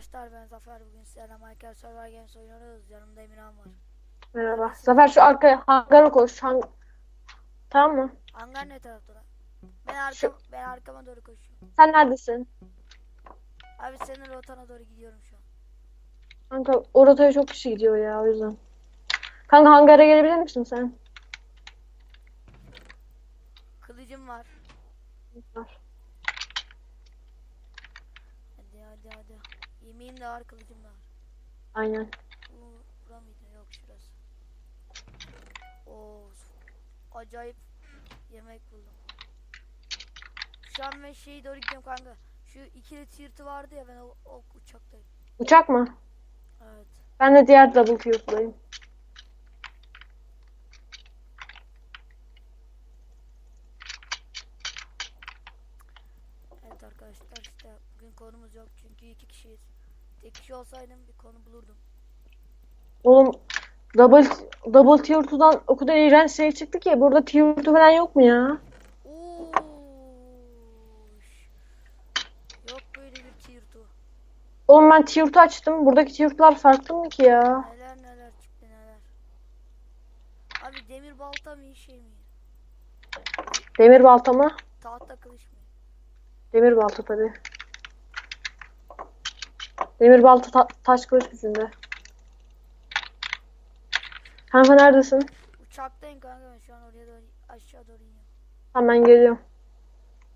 arkadaşlar ben Zafer bugün sizlerle Minecraft Survival Games oynuyoruz. Yanımda Emirhan var. Merhaba. Zafer şu arkaya hangara koş. Hang... Tamam mı? Hangar ne tarafta lan? Ben arka, Şu- ben arkama doğru koşuyorum. Sen neredesin? Abi senin rotana doğru gidiyorum şu an. Kanka o rotaya çok kişi gidiyor ya o yüzden. Kanka hangara gelebilir misin sen? Kılıcım var. Var. Hadi hadi hadi. Yemeğim de var kılıcım da var. Aynen. Bu bura mıydı? Yok şurası. Oo, acayip yemek buldum. Şu an ben şeye doğru gidiyorum kanka. Şu ikili tiyırtı vardı ya ben o, o uçaktayım. Uçak mı? Evet. Ben de diğer double tube'dayım. Evet arkadaşlar işte bugün konumuz yok çünkü iki kişiyiz. Tek kişi olsaydım bir konu bulurdum. Oğlum double double tier 2'dan o kadar iğrenç şey çıktı ki burada tier 2 falan yok mu ya? Oo. Yok böyle bir tier 2. Oğlum ben tier 2 açtım. Buradaki tier 2'lar farklı mı ki ya? Neler neler çıktı neler. Abi demir balta mı şey mi? Demir balta mı? Tahta kılıç mı? Demir balta tabii. Demir balta ta- taş kılıç gücünde. Kanka neredesin? Uçaktayım kanka ben şu an oraya doğru aşağı doğru iniyorum. Tamam ben geliyorum.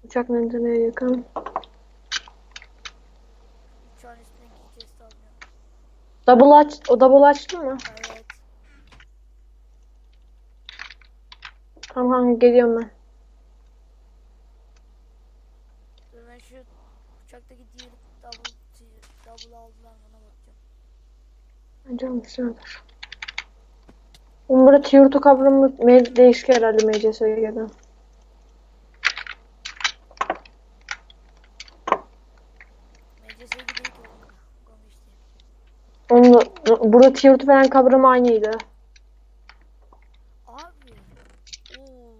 Uçak nereye yakın? Uçağın üstündeki chest almıyorum. Double aç, o double açtın mı? Evet. Tamam kanka geliyorum ben. Dur ben şu uçaktaki diğer double double aldılar ona bakacağım. Bence. Oğlum burada tier 2 kavramı değişik herhalde işte. Onun burada tier 2 falan kavramı aynıydı. Abi. Oo.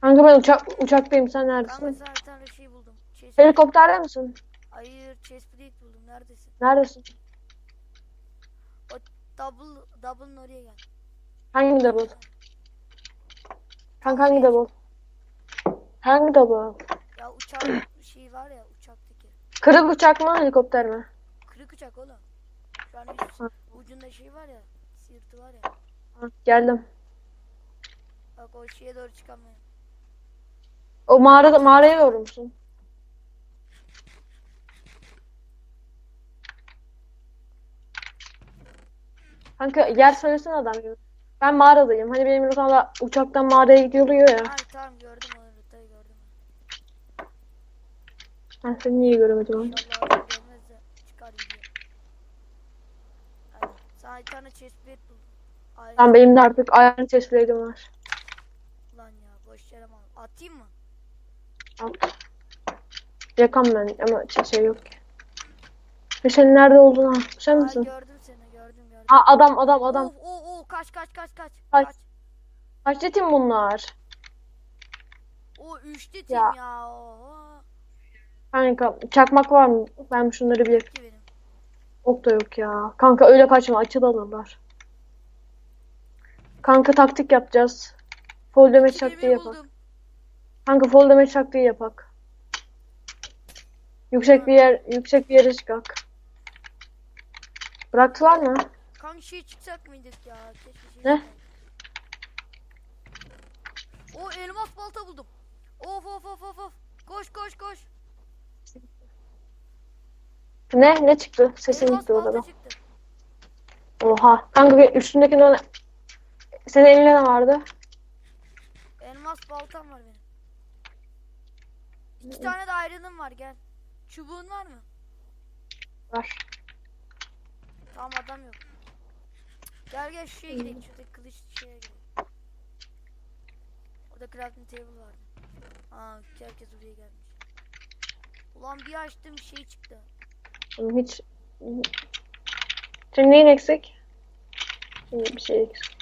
Kanka ben uçak uçaktayım sen Kanka neredesin? bir tane şey buldum. Chest Helikopterde misin? Hayır chest plate buldum. Neredesin? Neredesin? Double double'ın oraya gel. Hangi double? Kanka hangi double? Hangi double? Ya uçak şey var ya uçaktaki. Kırık uçak mı helikopter mi? Kırık uçak oğlum. Şu an üst, ucunda şey var ya. Sırtı var ya. Ha, geldim. Bak o şeye doğru çıkamıyorum. O mağarada mağaraya doğru musun? Kanka yer söylesene adam gibi. Ben mağaradayım. Hani benim rotamda uçaktan mağaraya gidiliyor ya. Ay tamam gördüm onu rotayı gördüm. Ben seni niye göremedim onu? İnşallah görmez de çıkar video. Hadi sana bir tane chest plate buldum. Ay Tamam benim de artık iron chestplate'im var. lan ya boş yere mal. Atayım mı? Al. Yakam ben ama şey yok ki. Ve senin nerede olduğunu ha. Sen Ay misin? gördüm Ha adam adam adam. Oh oh kaç kaç kaç kaç. Kaç. Kaç. Kaç jetim bunlar? O üçlü tim Ya. ya. Kanka çakmak var mı? Ben şunları benim. ok da yok ya. Kanka öyle kaçma açıl alırlar. Kanka taktik yapacağız. Fall damage taktiği yapak. buldum. Kanka fall damage taktiği yapak. Yüksek bir yer, yüksek bir yere çıkak. Bıraktılar mı? Kanka şey çıksak mıydık ya? Keşke şey Ne? O elmas balta buldum. Of of of of of. Koş koş koş. Ne? Ne çıktı? Sesin elmas gitti balta çıktı. Oha. Kanka bir üstündeki ne? Senin elinde ne vardı? Elmas baltam var benim. İki tane de ayrılım var gel. Çubuğun var mı? Var. Tamam adam yok. Gel gel şuraya gidelim. Şurada kılıç şeye gidelim. Orada crafting table vardı. Aa herkes buraya gelmiş. Ulan bir açtım şey çıktı. Hiç... Senin neyin eksik? Şimdi bir şey eksik.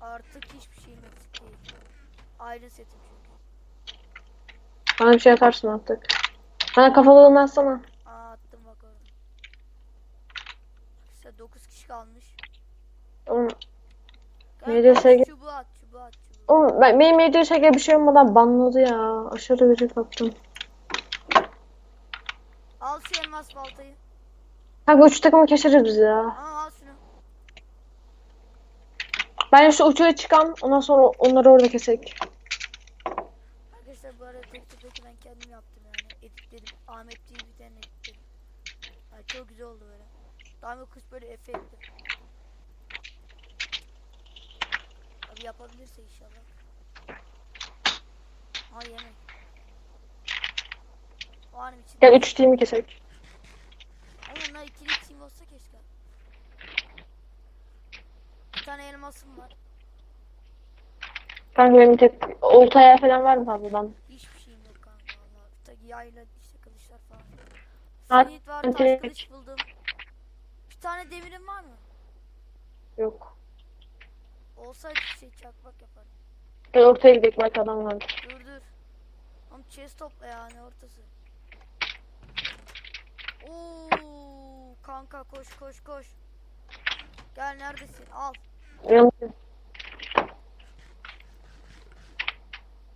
Artık hiçbir şeyim eksik değil. Ayrı setim çünkü. Bana bir şey atarsın artık. Bana kafalığını atsana. Aa 9 kişi kalmış. Oğlum, gel, Çubuğu at çubuğu at çubuğu. oğlum ben, benim MCSG bir şey olmadan banladı ya. Aşırı gıcık kaptım. Al şu elmas baltayı. Kanka üç takımı keseriz biz ya. Aa al şunu. Ben şu uçuya çıkam. Ondan sonra onları orada kesek. Arkadaşlar bu arada tek tepeki ben kendim yaptım yani. Editledim. Ahmet diye bir tane editledim. Yani çok güzel oldu böyle. Daha kuş böyle efektli. Abi yapabilirse inşallah. Ha yemek. O anım için. Gel üç team'i kesek. Ama onlar ikili team olsa keşke. Bir tane elmasım var. Kanka benim tek oltaya falan var mı fazladan? Hiçbir şeyim yok kanka valla. Ta yayla işte kılıçlar falan. Ha, Finit var taş tek- kılıç buldum. Bir tane demirim var mı? Yok. Olsaydı bir şey çakmak yaparım. Gel ortaya gidelim belki adam vardır. Dur dur. Oğlum chest topla ya ne ortası. Oo kanka koş koş koş. Gel neredesin? Al. Yanlış.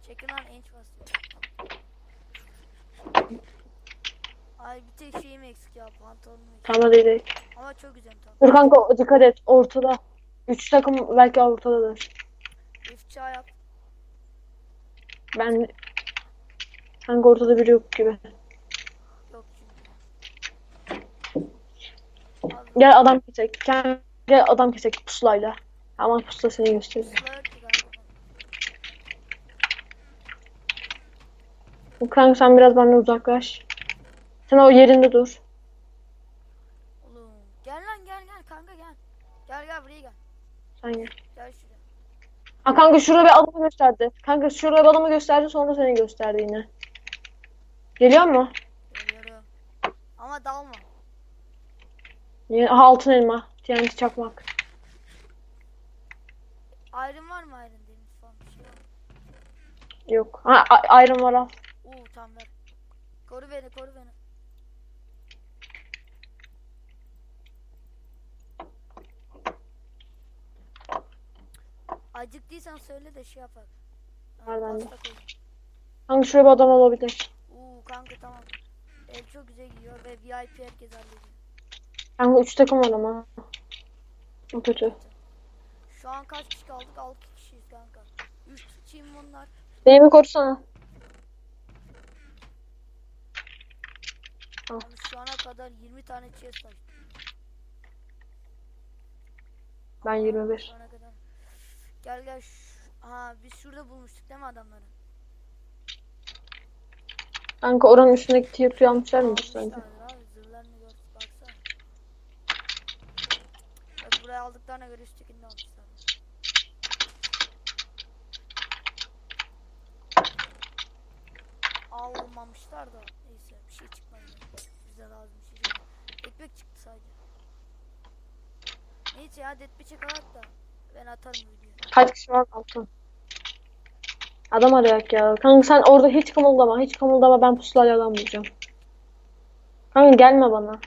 Çekin lan enç basıyor. Ay bir tek şeyim eksik ya pantolonum. Tamam hadi gidelim. Ama çok güzel tamam. Dur kanka dikkat et ortada. Üç takım belki ortadadır. İfça yap. Ben kanka ortada biri yok gibi. Yok çünkü. Abi Gel adam kesek. Gel, adam kesek pusulayla. Ama pusula seni galiba. Kanka sen biraz benden uzaklaş. Sen o yerinde dur. Oğlum gel lan gel gel kanka gel. Gel gel buraya gel. Sen gel. Gel şuraya. Ha kanka şurada bir adamı gösterdi. Kanka şurada bir adamı gösterdi sonra seni gösterdi yine. Geliyor mu? Geliyorum. Ama dalma. Niye? Aha altın elma. TNT çakmak. Iron var mı iron deniz falan bir şey var mı? Yok. Ha a- iron var al. Uuu tam ver. Koru beni koru beni. Acıktıysan söyle de şey bende. pasta koyayım. Kanka şurada bir adam olabilir. Uuu kanka tamam. Ev çok güzel gidiyor ve VIP herkes hallediyor. Kanka üç takım var ama. O kötü. Şu an kaç kişi kaldık? 6 kişiyiz kanka. 3 kişiyim bunlar. Beni bir korusana. Abi şu ana kadar 20 tane chest açtım. Ben 21. Şu ana kadar. Gel gel. Ha biz şurada bulmuştuk değil mi adamları? Kanka oranın üstündeki 2'yi almışlar? Almışlardır abi zırhlarını gör baksana. Bak buraya aldıklarına göre üsttekini almışlar. Almamışlar da neyse bir şey çıkmadı. Bize lazım bir şey çıkmadı. Ekmek çıktı sadece. Neyse ya detme çakarak da ben atarım videoyu. Kaç kişi var altın? Adam arayak ya. Kanka sen orada hiç kımıldama. Hiç kımıldama ben pusulayla adam bulacağım. Kanka gelme bana.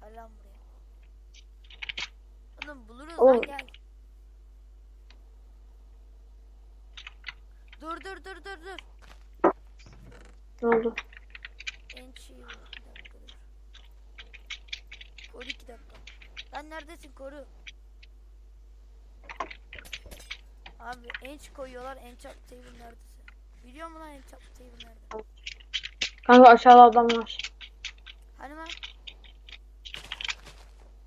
Gel lan buraya. Oğlum buluruz Oğlum. lan gel. Dur dur dur dur dur. Ne oldu? En şeyi var. Bir dakika dur. Koru iki dakika. Lan neredesin koru? Abi enç koyuyorlar enchant table neredesin? Biliyor musun lan enchant table nerede? Kanka aşağıda adam var. Hani lan?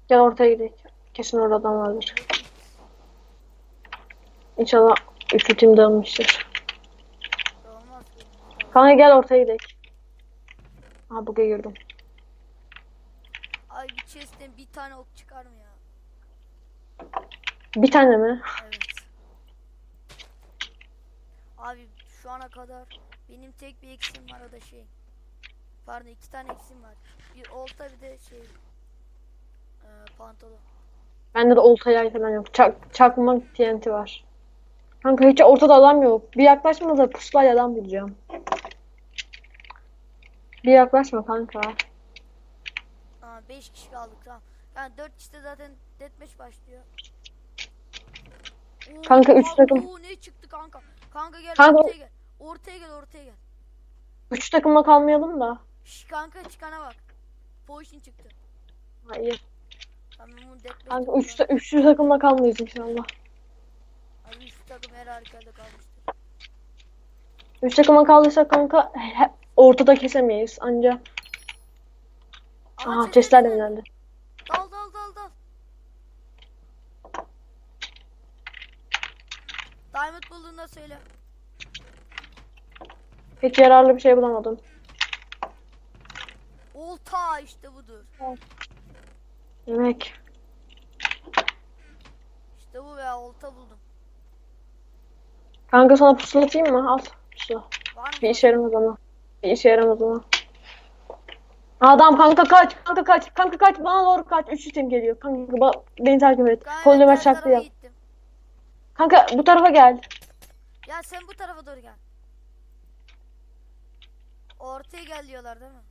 Gel ortaya gidelim. Kesin orada adam vardır. İnşallah. Olmaz ki. Kanka gel ortaya gidelim. Aha buga girdim. Ay bir chest'ten bir tane ok? Bir tane mi? Evet. Abi şu ana kadar benim tek bir eksiğim var o da şey. Pardon iki tane eksiğim var. Bir olta bir de şey. Ee, pantolon. Bende de olta yay falan yok. Çak, çakma TNT var. Kanka hiç ortada adam yok. Bir yaklaşma da pusulayla adam bulacağım. Bir yaklaşma kanka. Aa 5 kişi kaldık tamam. Yani 4 kişi de zaten deathmatch başlıyor. Oo, Kanka, üç bak, takım. oo, ne çıktı kanka? Kanka gel Kanka- ortaya gel. Ortaya gel ortaya gel. Üç takımla kalmayalım da. Şş, kanka çıkana bak. Potion çıktı. Hayır. Bunu Kanka yapalım. üç, üçlü takımla kalmayız inşallah. Abi üç takım her halükarda kalmıştır. Üç takıma kaldıysak kanka he- ortada kesemeyiz anca. Aha, Aha dön. yenilendi. Hiç yararlı bir şey bulamadım. Olta işte budur. Yemek. İşte bu veya olta buldum. Kanka sana pusula atayım mı? Al pusula. Var mı? Bir işe yaramaz ama. Bir işe yaramaz ama. Adam kanka kaç, kanka kaç, kanka kaç, bana doğru kaç. Üç isim geliyor. Kanka ba- beni takip et. Gayet Polimer ters çaktı tarafa gittim. Kanka bu tarafa gel. Ya sen bu tarafa doğru gel. Ortaya gel diyorlar değil mi?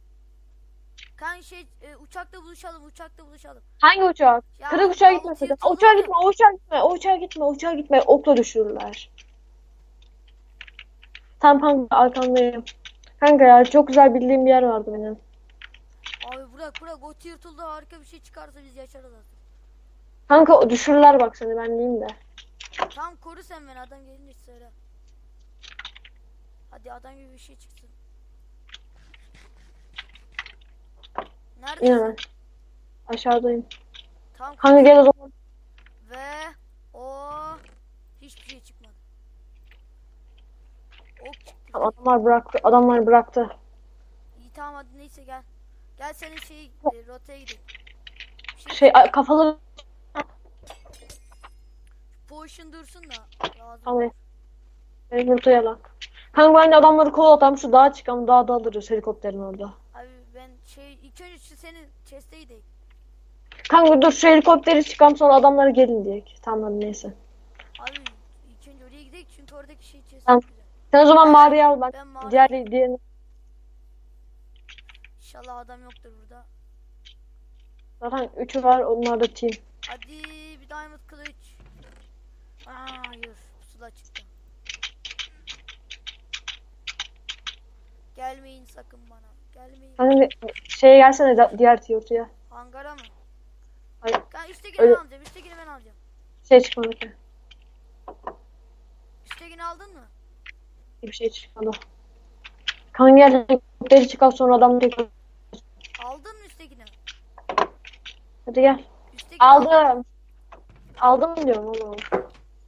Kan şey e, uçakta buluşalım uçakta buluşalım. Hangi uçak? Ya, Kırık uçağa gitme sakın. uçağa gitme, uçağa gitme, uçağa gitme, uçağa gitme. Okla düşürürler. Tam kanka arkandayım. Kanka ya çok güzel bildiğim bir yer vardı benim. Abi bırak bırak o tırtılda harika bir şey çıkarsa biz yaşarız artık. Kanka düşürürler bak seni ben diyeyim de. Tam koru sen beni adam gelince söyle. Hadi adam gibi bir şey çıksın. Neredesin? İn hemen. Aşağıdayım. Tam Kanka gel o zaman. ve o hiçbir şey çıkmadı. Ok çıktı. Adamlar bıraktı. Adamlar bıraktı. İyi tamam hadi neyse gel. Gel senin şey e, rotaya gidelim. Şey a- kafalı Potion dursun da lazım. Tamam. Benim yumurtaya bak. Kanka bence adamları kovalatalım şu dağa çıkalım. Dağda alırız helikopterin orada. Şey ilk önce şu senin chest'e gideyim. Kanka dur şu helikopteri çıkalım sonra adamlara gelin diyek. Tamam neyse. Abi ilk önce oraya gidelim çünkü oradaki şey chest Tamam. güzel. Sen o zaman mağarayı al ben. Ben mağara- Diğer diğerini. İnşallah adam yoktur burada. Zaten üçü var onlar da team. Hadi bir diamond kılıç. Aa, hayır pusula çıktı. Gelmeyin sakın bana. Gelmeyin. Hani şeye gelsene diğer tiyortuya. Hangara mı? Hayır. Ben üsttekini Öyle- ben alacağım. Üsttekini ben alacağım. Şey çıkmadı ki. Üsttekini aldın mı? Bir şey çıkmadı. Kanka gel helikopteri çıkalım sonra adamla tekrar. Aldın mı üsttekini? Hadi gel. Üsttekini aldın. Aldım. Aldım diyorum oğlum.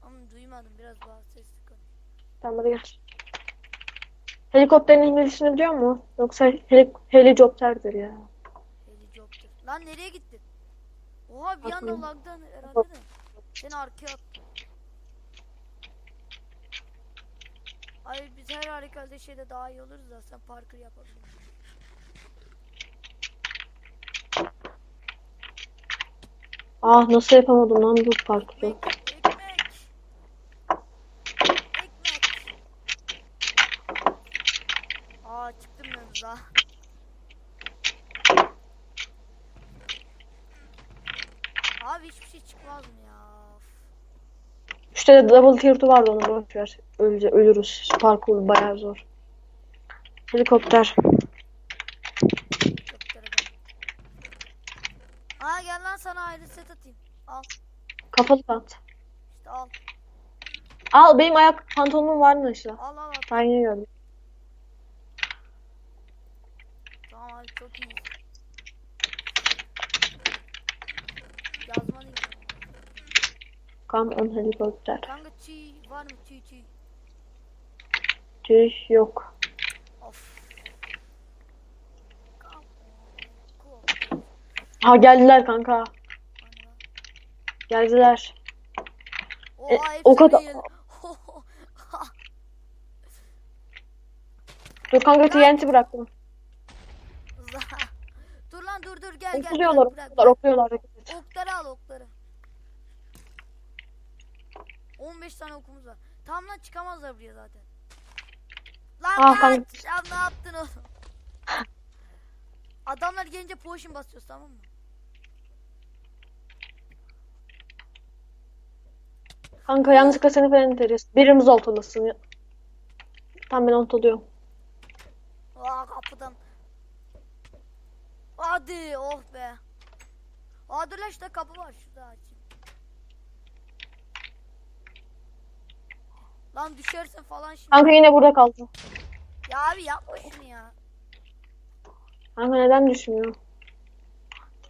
Ama duymadım biraz daha sesli konuş. Tamam hadi gel. Helikopterin İngilizcesini biliyor musun? Yoksa heli helicopterdir ya. Helicopter. Lan nereye gittin? Oha bir anda lagdan herhalde de. Seni arkaya attım. Ay biz her harikalde şeyde daha iyi oluruz da sen parkur yapabilirsin. Ah nasıl yapamadım lan bu parkuru. Ekmek, ekmek. Ekmek. Aa çıktım yanınıza. Abi hiçbir şey çıkmaz mı ya? Of. İşte de double tier'tu vardı onu boş ver. Ölce, ölürüz. Parkur bayağı zor. Helikopter. Aa gel lan sana ayrı set atayım. Al Kapalı pant. işte al. Al benim ayak pantolonum var mı işte? Al al al. Ben yeni gördüm. Tamam abi çok iyi. Kamyon helikopter. Kanka çiğ var mı çiğ çiğ? Giriş yok. Of. Ha geldiler kanka. Geldiler. Oha E, o kadar- Dur kanka TNT bıraktım. dur lan dur dur gel gel. Okluyorlar, okluyorlar. Okları al okları. 15 tane okumuz var. Tam lan çıkamazlar buraya zaten. Lan Ah, kaç! Ya ne yaptın oğlum? Adamlar gelince potion basıyoruz tamam mı? Kanka yanlışlıkla seni falan iteriz. Birimiz oltalasın. ya. Tamam ben oltalıyorum. Aa kapıdan. Hadi oh be. Aa dur şurada kapı var şurada açayım. Lan düşersin falan şimdi. Kanka yine burada kaldı. Ya abi yapma şunu ya. Kanka neden düşmüyor?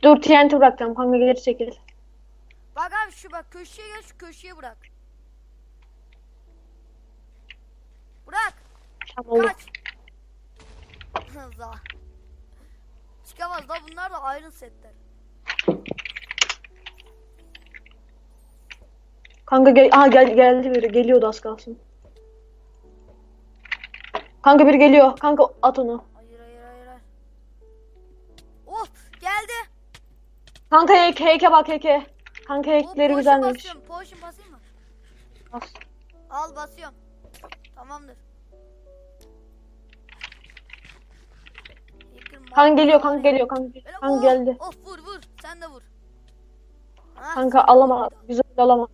Dur TNT bırakacağım. Kanka geri çekil. Bak abi şu bak köşeye gel şu köşeye bırak. Bırak. Tamam. Kaç. Çıkamaz da bunlar da Iron setler. Kanka gel Aha, gel geldi biri. Geliyordu az kalsın. Kanka biri geliyor. Kanka at onu. Hayır hayır hayır hayır. Oh geldi. Kanka heyke, heyke bak heyke. Kanka heykeleri potion güzelmiş. basıyorum. Potion basayım mı? Bas. Al basıyorum. Tamamdır. Kanka geliyor kanka geliyor kanka. Böyle, Kanka geldi. Oh vur vur. Sen de vur. Ha, Kanka alama. Güzel alamaz.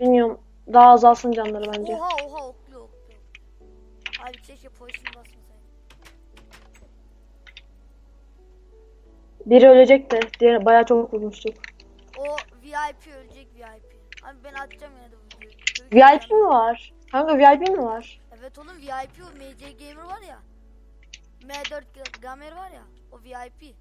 Bilmiyorum. Daha azalsın canları bence. Oha oha okluyor okluyor. Abi keşke poison basmasaydım. Biri ölecek de. Diğeri bayağı çok vurmuştuk. O VIP ölecek VIP. Abi ben atacağım yine de bu videoyu. VIP mi var? Kanka VIP mi var? Evet oğlum VIP o MC Gamer var ya. M4 Ga- Gamer var ya. O VIP.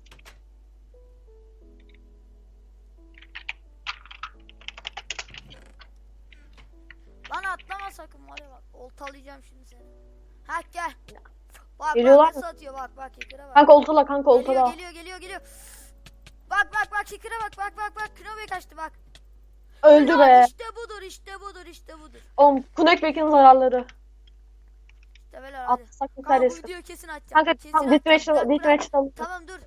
Lan atlama sakın var ya bak. Oltalayacağım şimdi seni. Ha gel. Bak Geliyorlar bak mı? nasıl atıyor bak bak Hacker'a bak. Kanka oltala kanka Geliyor oltala. geliyor geliyor geliyor. Bak bak bak Hacker'a bak bak bak bak. Knobe kaçtı bak. Öldü Helal, be. İşte budur işte budur işte budur. Oğlum Kunekbek'in zararları. İşte böyle hadi. Atsak Kanka bu videoyu kesin atacağım. Kanka kesin tamam atacağım. deathmatch Bırak, bırak. deathmatch alalım. Tamam dur.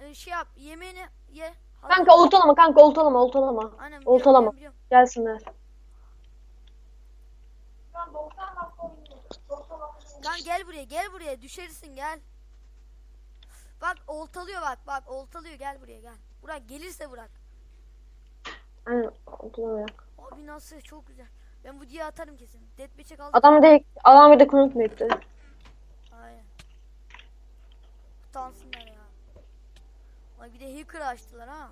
Ee, şey yap yemeğini ye. Hadi. Kanka oltalama kanka oltalama oltalama. Aynen, biliyorum, oltalama. biliyorum, biliyorum. Gelsinler. Lan gel buraya gel buraya düşersin gel. Bak oltalıyor bak bak oltalıyor gel buraya gel. Burak gelirse Burak. Aynen oltalamayacak. Abi nasıl çok güzel. Ben bu diye atarım kesin. Deathmatch'e kaldı. Adam bir de adam bir de Kunekbek'ti. Aynen. Utansınlar ya. Ay bir de hacker açtılar ha.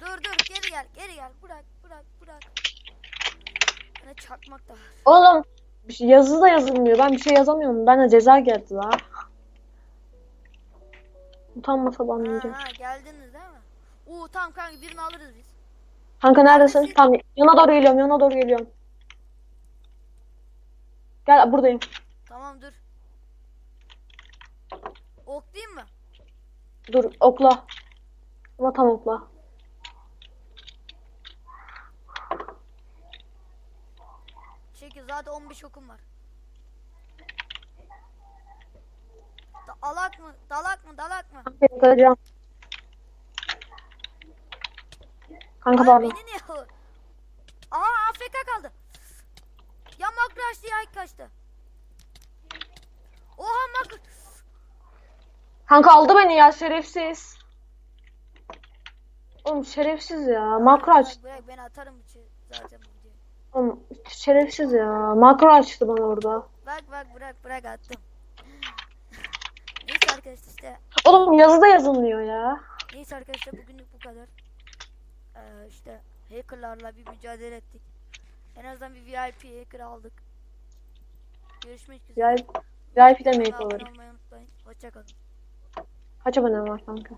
Dur dur geri gel geri gel bırak bırak bırak. Bana çakmak da var. Oğlum bir şey, yazı da yazılmıyor. Ben bir şey yazamıyorum. Bana ceza geldi la. Utanmasa banlayacağım. Ha, ha geldiniz değil mi? Oo tamam kanka birini alırız biz. Kanka neredesin? Neredesin? Tamam yana doğru geliyorum. Yana doğru geliyorum. Gel buradayım. Tamam dur. Oklayayım mı? Dur okla. Ama tam okla. Zaten 15 okum var. Da- alak mı? Dalak mı? Dalak mı? Kanka yakalayacağım. Kanka Ay pardon. beni niye? Aa AFK kaldı. Ya makro açtı ya ilk kaçtı. Oha makro. Kanka aldı beni ya şerefsiz. Oğlum şerefsiz ya. Makro açtı. Bırak, ben atarım çi- zaten. Oğlum şerefsiz ya. Makro açtı bana orada. Bak bak bırak bırak attım. Neyse arkadaşlar işte. Oğlum yazıda yazılmıyor ya. Neyse arkadaşlar bugünlük bu kadar. Ee, işte hackerlarla bir mücadele ettik. En azından bir VIP hacker aldık. Görüşmek üzere. VIP, VIP de mi unutmayın. Hoşçakalın. Kaç abone var kanka?